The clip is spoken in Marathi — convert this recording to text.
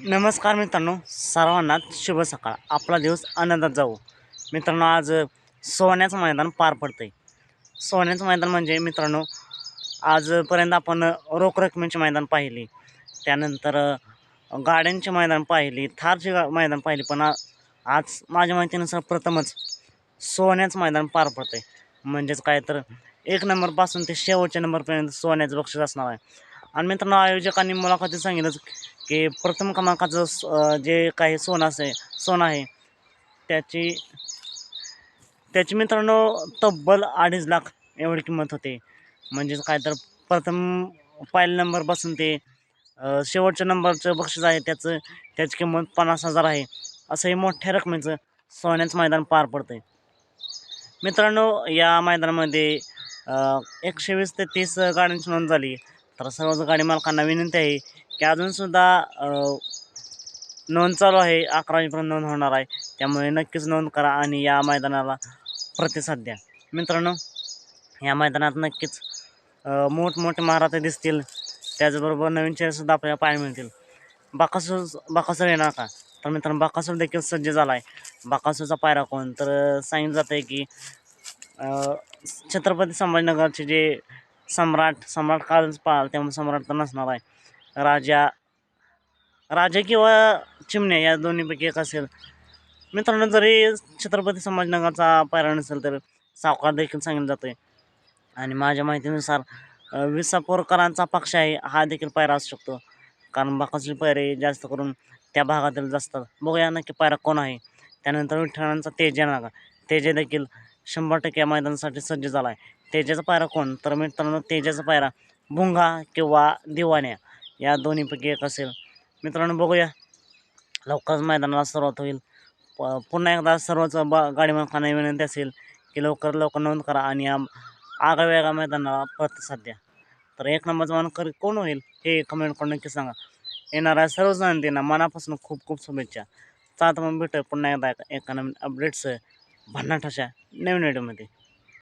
नमस्कार मित्रांनो सर्वांना शुभ सकाळ. आपला दिवस आनंदात जाऊ मित्रांनो आज सोन्याचं मैदान पार पडतं आहे सोन्याचं मैदान म्हणजे मित्रांनो आजपर्यंत आपण रोख रकमेचे मैदान पाहिली. त्यानंतर गाड्यांचे मैदान पाहिली थारचे गा मैदान पाहिली पण आज माझ्या माहितीनुसार प्रथमच सोन्याचं मैदान पार पडतं आहे म्हणजेच काय तर एक नंबरपासून ते शेवटच्या नंबरपर्यंत सोन्याचं बक्षीस असणार आहे. आणि मित्रांनो आयोजकांनी मुलाखतीत सांगितलं की प्रथम क्रमांकाचं स- जे काही सोनं असे सोनं आहे त्याची त्याची मित्रांनो तब्बल अडीच लाख एवढी किंमत होते. म्हणजेच काय तर प्रथम पहिल्या नंबरपासून ते शेवटच्या नंबरचं बक्षीस आहे त्याचं त्याची किंमत पन्नास हजार आहे. असंही मोठ्या रकमेचं सोन्याचं मैदान पार पडतं आहे मित्रांनो या मैदानामध्ये एकशे वीस ते तीस गाड्यांची नोंद झाली. तर सर्वच गाडी मालकांना विनंती आहे की अजूनसुद्धा नोंद चालू आहे अकरा नोंद होणार आहे. त्यामुळे नक्कीच नोंद करा आणि या मैदानाला प्रतिसाद द्या. मित्रांनो या मैदानात नक्कीच मोठमोठे महाराष्ट्र दिसतील. त्याचबरोबर नवीन चेहरेसुद्धा आपल्याला पाहायला मिळतील. बाकासूर बाकासूर येणार का? तर मित्रांनो बाकासूर देखील सज्ज झाला आहे बाकासूरचा पायरा कोण? तर सांगितलं जातं आहे की छत्रपती संभाजीनगरचे जे सम्राट सम्राट कालच पाहाल त्यामुळे सम्राट तर नसणार आहे. राजा राजा किंवा चिमण्या या दोन्हीपैकी एक असेल. मित्रांनो जरी छत्रपती संभाजीनगरचा पायरा नसेल तर सावकार देखील सांगितलं जातो आहे आणि माझ्या माहितीनुसार अ, विसापूरकरांचा पक्ष आहे हा देखील पायरा असू शकतो. कारण बाकाचे पायरे जास्त करून त्या भागातील जास्त. बघूया नक्की पायरा कोण आहे. त्यानंतर विठ्ठलांचा तेज नागा तेजे देखील शंभर टक्के या मैदानासाठी सज्ज झाला आहे तेजाचा पायरा कोण? तर मित्रांनो तेजाचा पायरा भुंगा किंवा दिवाण्या या दोन्हीपैकी एक असेल. मित्रांनो बघूया. लवकरच मैदानाला सुरुवात होईल. प पुन्हा एकदा सर्वच ब गाडी मालकांना विनंती असेल की लवकर लवकर नोंद करा आणि या आगळ्यावेगळ्या मैदानाला प्रतिसाद द्या. तर एक नंबरचा मानकरी कोण होईल हे कमेंट करून नक्की सांगा. येणाऱ्या सर्व जणांना मनापासून खूप खूप शुभेच्छा. चालतं मग भेटूया पुन्हा एकदा एका नवीन अपडेट्स भन्नाट अशा नवीन व्हिडिओमध्ये